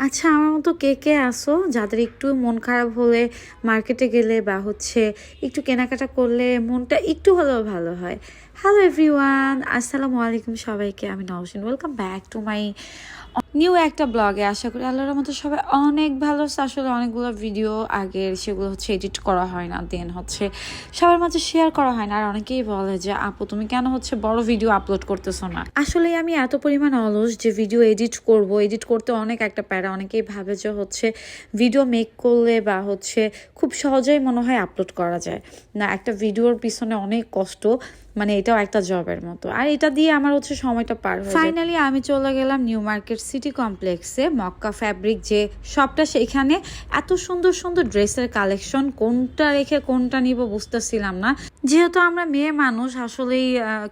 আচ্ছা আমার মতো কে কে আসো যাদের একটু মন খারাপ হলে মার্কেটে গেলে বা হচ্ছে একটু কেনাকাটা করলে মনটা একটু হলেও ভালো হয়? হ্যালো এভরিওয়ান আসসালামু আলাইকুম সবাইকে। আমি Naushin. Welcome back to my new একটা ব্লগে আশা করি আল্লাহর মতো সবাই অনেক ভালো। আসলে অনেকগুলো ভিডিও আগের সেগুলো হচ্ছে এডিট করা হয় না, দেন হচ্ছে সবার মাঝে শেয়ার করা হয় না। আর অনেকেই বলে যে, আপু, তুমি কেন হচ্ছে বড় ভিডিও আপলোড করতেছো না? আসলে আমি এত পরিমাণ অলস যে ভিডিও এডিট করব। এডিট করতে অনেক একটা প্যারা। অনেকেই ভাবে যে হচ্ছে ভিডিও মেক করলে বা হচ্ছে খুব সহজেই মনে হয় আপলোড করা যায়। না, একটা ভিডিওর পিছনে অনেক কষ্ট। মানে এটাও একটা জবের মতো। আর এটা দিয়ে আমার হচ্ছে সময়টা পার ফাইনালি আমি চলে গেলাম নিউ মার্কেট সিটি কমপ্লেক্সে মক্কা ফ্যাব্রিক যে সবটা সেখানে এত সুন্দর সুন্দর ড্রেসের কালেকশন কোনটা রেখে কোনটা নিব বুঝতেছিলাম না। যেহেতু আমরা মেয়ে মানুষ, আসলেই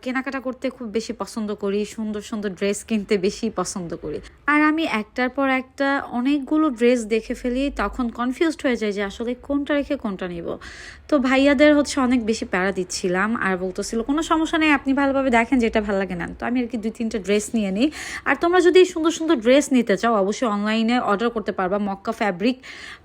কেনাকাটা করতে খুব বেশি পছন্দ করি, সুন্দর সুন্দর ড্রেস কিনতে বেশি পছন্দ করি। আর আমি একটার পর একটা অনেকগুলো ড্রেস দেখে ফেলি, তখন কনফিউজড হয়ে যায় যে আসলে কোনটা রেখে কোনটা নিব। তো ভাইয়াদের হচ্ছে অনেক বেশি প্যারা দিচ্ছিলাম আর বলতেছিল, কোনো সমস্যা নেই, আপনি ভালোভাবে দেখেন যেটা ভালো লাগে নেন। তো আমি আর কি দুই, তিনটা ড্রেস নিয়ে নিই। আর তোমরা যদি সুন্দর সুন্দর ড্রেস নিতে চাও, অবশ্যই অনলাইনে অর্ডার করতে পারবা, মক্কা ফ্যাব্রিক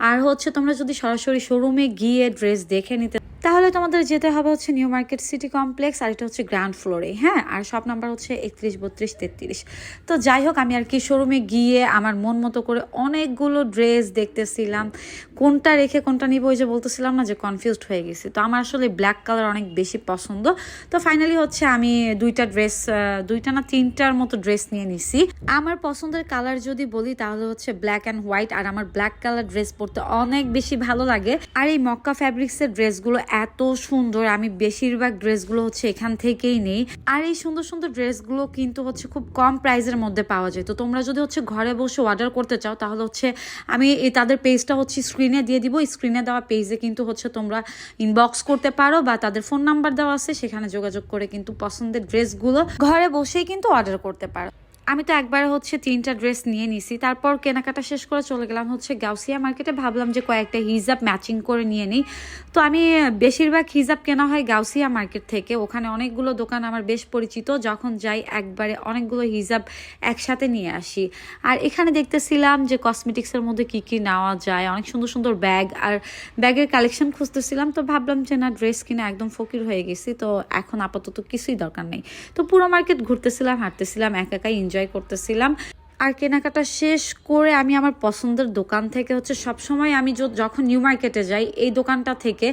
আর হচ্ছে তোমরা যদি সরাসরি শোরুমে গিয়ে ড্রেস দেখে নিতে তাহলে তোমাদের যেতে হবে হচ্ছে নিউ মার্কেট সিটি কমপ্লেক্স, আর এটা হচ্ছে গ্রাউন্ড ফ্লোরে হ্যাঁ? আর সব নাম্বার হচ্ছে একত্রিশ, বত্রিশ, তেত্রিশ। তো যাই হোক, আমি আর কি শোরুমে গিয়ে আমার মন মতো করে অনেকগুলো ড্রেস দেখতেছিলাম। কোনটা রেখে কোনটা নিব ওই যে বলতেছিলাম না যে কনফিউজড হয়ে গেছি। তো আমার আসলে ব্ল্যাক কালার অনেক বেশি পছন্দ। তো ফাইনালি হচ্ছে আমি দুইটা ড্রেস দুইটা না তিনটার মতো ড্রেস নিয়ে নিছি। আমার পছন্দের কালার যদি বলি, তাহলে হচ্ছে ব্ল্যাক অ্যান্ড হোয়াইট আর আমার ব্ল্যাক কালার ড্রেস পরতে অনেক বেশি ভালো লাগে। আর এই মক্কা ফ্যাব্রিক্সের ড্রেসগুলো এত সুন্দর। আমি বেশিরভাগ ড্রেসগুলো হচ্ছে এখান থেকেই নেই। আর এই সুন্দর সুন্দর ড্রেসগুলো কিন্তু হচ্ছে খুব কম প্রাইসের মধ্যে পাওয়া যায়। তো তোমরা যদি হচ্ছে ঘরে বসে অর্ডার করতে চাও, তাহলে হচ্ছে আমি তাদের পেজটা হচ্ছে স্ক্রিনে দিয়ে দিব। স্ক্রিনে দেওয়া পেজে কিন্তু হচ্ছে তোমরা ইনবক্স করতে পারো বা তাদের ফোন নাম্বার দেওয়া আছে, সেখানে যোগাযোগ করে কিন্তু পছন্দের ড্রেসগুলো ঘরে বসেই কিন্তু অর্ডার করতে পারো। আমি তো একবার হচ্ছে তিনটা ড্রেস নিয়ে নিছি, তারপর কেনাকাটা শেষ করে চলে গেলাম হচ্ছে গাউসিয়া মার্কেটে। ভাবলাম যে কয়েকটা হিজাব ম্যাচিং করে নিয়ে নিই। তো আমি বেশিরভাগ হিজাব কেনা হয় গাউসিয়া মার্কেট থেকে। ওখানে অনেকগুলো দোকান আমার বেশ পরিচিত, যখন যাই একবারে অনেকগুলো হিজাব একসাথে নিয়ে আসি। আর এখানে দেখতেছিলাম যে কসমেটিক্সের মধ্যে কি কি নেওয়া যায়, অনেক সুন্দর সুন্দর ব্যাগ আর ব্যাগের কালেকশন খুঁজতেছিলাম। তো ভাবলাম যে না ড্রেস কিনে একদম ফকির হয়ে গেছি, তো এখন আপাতত কিছুই দরকার নেই। তো পুরো মার্কেট ঘুরতেছিলাম, হাঁটতেছিলাম, একা একাই এনজয় করতেছিলাম। আর কেনাকাটা শেষ করে আমি আমার পছন্দের দোকান থেকে হচ্ছে সব সময় আমি যখন নিউ মার্কেটে যাই, এই দোকানটা থেকে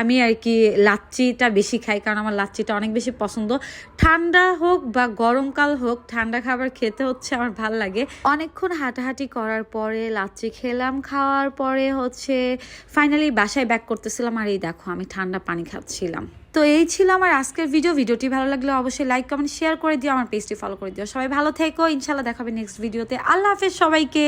আমি আর কি লাচ্চিটা বেশি খাই, কারণ আমার লাচ্চিটা অনেক বেশি পছন্দ। ঠান্ডা হোক বা গরমকাল হোক, ঠান্ডা খাবার খেতে হচ্ছে আমার ভালো লাগে। অনেকক্ষণ হাঁটাহাঁটি করার পরে লাচ্চি খেলাম, খাওয়ার পরে হচ্ছে ফাইনালি বাসায় ব্যাক করতেছিলাম। আর এই দেখো, আমি ঠান্ডা পানি খাচ্ছিলাম। তো এই ছিল আমার আজকের ভিডিও ভিডিওটি ভালো লাগলে অবশ্যই লাইক কমেন্ট শেয়ার করে দিও, আমার পেজটি ফলো করে দিও। সবাই ভালো থেকো। ইনশাল্লাহ দেখাবে নেক্সট ভিডিওতে আল্লাহ হাফেজ সবাইকে।